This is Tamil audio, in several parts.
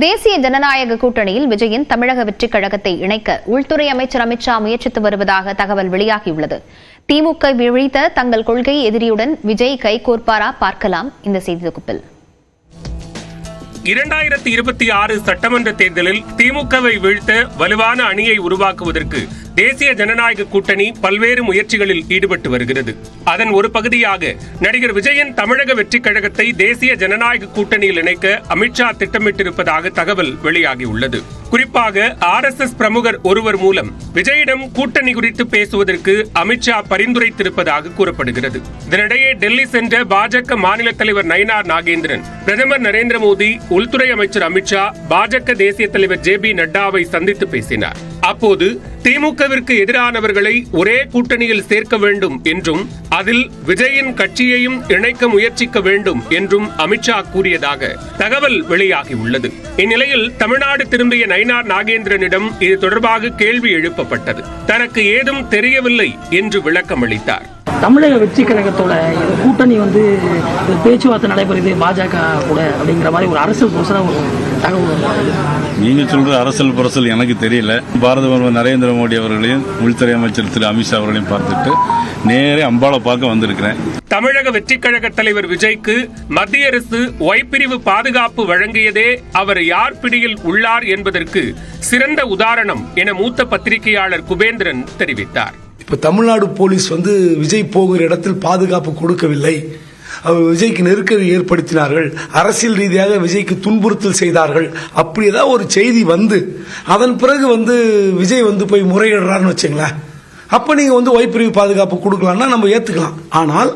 தேசிய ஜனநாயக கூட்டணியில் விஜயின் தமிழக வெற்றிக் கழகத்தை இணைக்க உள்துறை அமைச்சர் அமித்ஷா முயற்சித்து வருவதாக தகவல் வெளியாகியுள்ளது. திமுக வீழ்த்த தங்கள் கொள்கை எதிரியுடன் விஜய் கைகோர்ப்பாரா பார்க்கலாம் இந்த செய்தி தொகுப்பில். இரண்டாயிரத்தி இருபத்தி ஆறு சட்டமன்ற தேர்தலில் திமுகவை வீழ்த்த வலுவான அணியை உருவாக்குவதற்கு தேசிய ஜனநாயக கூட்டணி பல்வேறு முயற்சிகளில் ஈடுபட்டு வருகிறது. அதன் ஒரு பகுதியாக நடிகர் விஜயன் தமிழக வெற்றிக் கழகத்தை தேசிய ஜனநாயக கூட்டணியில் இணைக்க அமித்ஷா திட்டமிட்டிருப்பதாக தகவல் வெளியாகியுள்ளது. குறிப்பாக ஆர் எஸ் எஸ் பிரமுகர் ஒருவர் மூலம் விஜயிடம் கூட்டணி குறித்து பேசுவதற்கு அமித்ஷா பரிந்துரைத்திருப்பதாக கூறப்படுகிறது. இதனிடையே டெல்லி சென்ற பாஜக மாநில தலைவர் நயினார் நாகேந்திரன் பிரதமர் நரேந்திர மோடி உள்துறை அமைச்சர் அமித்ஷா பாஜக தேசிய தலைவர் ஜே பி நட்டாவை சந்தித்து பேசினார். அப்போது திமுகவிற்கு எதிரானவர்களை ஒரே கூட்டணியில் சேர்க்க வேண்டும் என்றும் அதில் விஜயின் கட்சியையும் இணைக்க முயற்சிக்க வேண்டும் என்றும் அமித்ஷா கூறியதாக தகவல் வெளியாகியுள்ளது. இந்நிலையில் தமிழ்நாடு திரும்பிய நயினார் நாகேந்திரனிடம் இது தொடர்பாக கேள்வி எழுப்பப்பட்டது. தனக்கு ஏதும் தெரியவில்லை என்று விளக்கம் அளித்தார் தமிழக வெற்றி கழகத்தோட இந்த கூட்டணி வந்து பேச்சுவார்த்தை நடைபெறுது பாஜக கூட அப்படிங்கிற மாதிரி ஒரு அரசு ஒரு நீங்க சொல்ற அரசியல் புரசல் எனக்கு தெரியல. பாரத பிரதமர் நரேந்திர மோடி அவர்களையும் உள்துறை அமைச்சர் திரு அமித்ஷா அவர்களையும் பார்த்துட்டு நேரே அம்பாளை பார்க்க வந்திருக்கிறேன். தமிழக வெற்றிக் கழக தலைவர் விஜய்க்கு மத்திய அரசு ஒய்பிரிவு பாதுகாப்பு வழங்கியதே அவர் யார் பிடியில் உள்ளார் என்பதற்கு சிறந்த உதாரணம் என மூத்த பத்திரிகையாளர் குபேந்திரன் தெரிவித்தார். இப்போ தமிழ்நாடு போலீஸ் வந்து விஜய் போகிற இடத்தில் பாதுகாப்பு கொடுக்கவில்லை. விஜய்க்கு நெருக்கடி ஏற்படுத்தினார்கள். அரசியல் ரீதியாக விஜய்க்கு துன்புறுத்தல் செய்தார்கள். அப்படி ஏதாவது ஒரு செய்தி வந்து அதன் பிறகு வந்து விஜய் வந்து போய் முறையிடுறாருன்னு வச்சுங்களேன். அப்போ நீங்கள் வந்து ஒய்பிரிவு பாதுகாப்பு கொடுக்கலான்னா நம்ம ஏற்றுக்கலாம் ஆனால்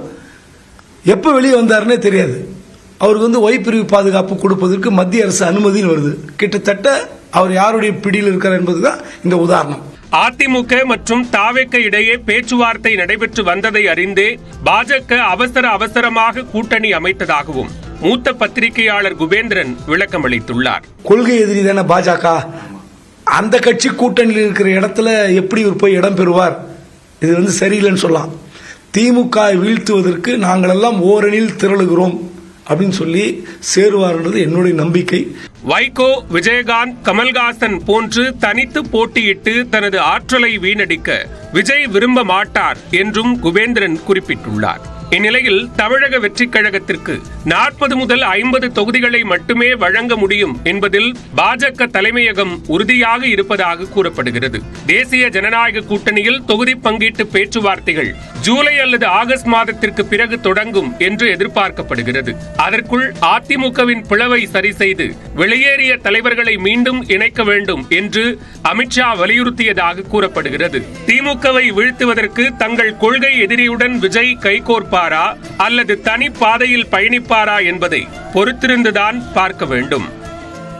எப்போ வெளியே வந்தாருன்னே தெரியாது. அவருக்கு வந்து ஒய்ப்பிரிவு பாதுகாப்பு கொடுப்பதற்கு மத்திய அரசு அனுமதின்னு வருது. கிட்டத்தட்ட அவர் யாருடைய பிடியில் இருக்கார் என்பது தான் இந்த உதாரணம். அதிமுக மற்றும் தாவேக்க இடையே பேச்சுவார்த்தை நடைபெற்று வந்ததை அறிந்தே பாஜக அவசர அவசரமாக கூட்டணி அமைத்ததாகவும் மூத்த பத்திரிகையாளர் குபேந்திரன் விளக்கமளித்துள்ளார் கொள்கை எதிரி தானே பாஜக? அந்த கட்சி கூட்டணியில் இருக்கிற இடத்துல எப்படி இவர் போய் இடம் பெறுவார்? இது வந்து சரியில்லைன்னு சொல்லலாம். திமுக வீழ்த்துவதற்கு நாங்கள் எல்லாம் ஓரணியில் திரளுகிறோம். அப்படின்னு சொல்லி சேருவார்ன்றது என்னுடைய நம்பிக்கை. வைகோ விஜயகாந்த் கமல்ஹாசன் போன்று தனித்து போட்டியிட்டு தனது ஆற்றலை வீணடிக்க விஜய் விரும்ப மாட்டார் என்றும் குபேந்திரன் குறிப்பிட்டுள்ளார். இந்நிலையில் தமிழக வெற்றிக் கழகத்திற்கு நாற்பது முதல் ஐம்பது தொகுதிகளை மட்டுமே வழங்க முடியும் என்பதில் பாஜக தலைமையகம் உறுதியாக இருப்பதாக கூறப்படுகிறது. தேசிய ஜனநாயக கூட்டணியில் தொகுதி பங்கீட்டு பேச்சுவார்த்தைகள் ஜூலை அல்லது ஆகஸ்ட் மாதத்திற்கு பிறகு தொடங்கும் என்று எதிர்பார்க்கப்படுகிறது. அதற்குள் அதிமுகவின் பிளவை சரி செய்து வெளியேறிய தலைவர்களை மீண்டும் இணைக்க வேண்டும் என்று அமித்ஷா வலியுறுத்தியதாக கூறப்படுகிறது. திமுகவை வீழ்த்துவதற்கு தங்கள் கொள்கை எதிரியுடன் விஜய் கைகோர்ப்பார். அல்லது தனி பாதையில் பயணிப்பாரா என்பதை பொறுத்திருந்துதான் பார்க்க வேண்டும்.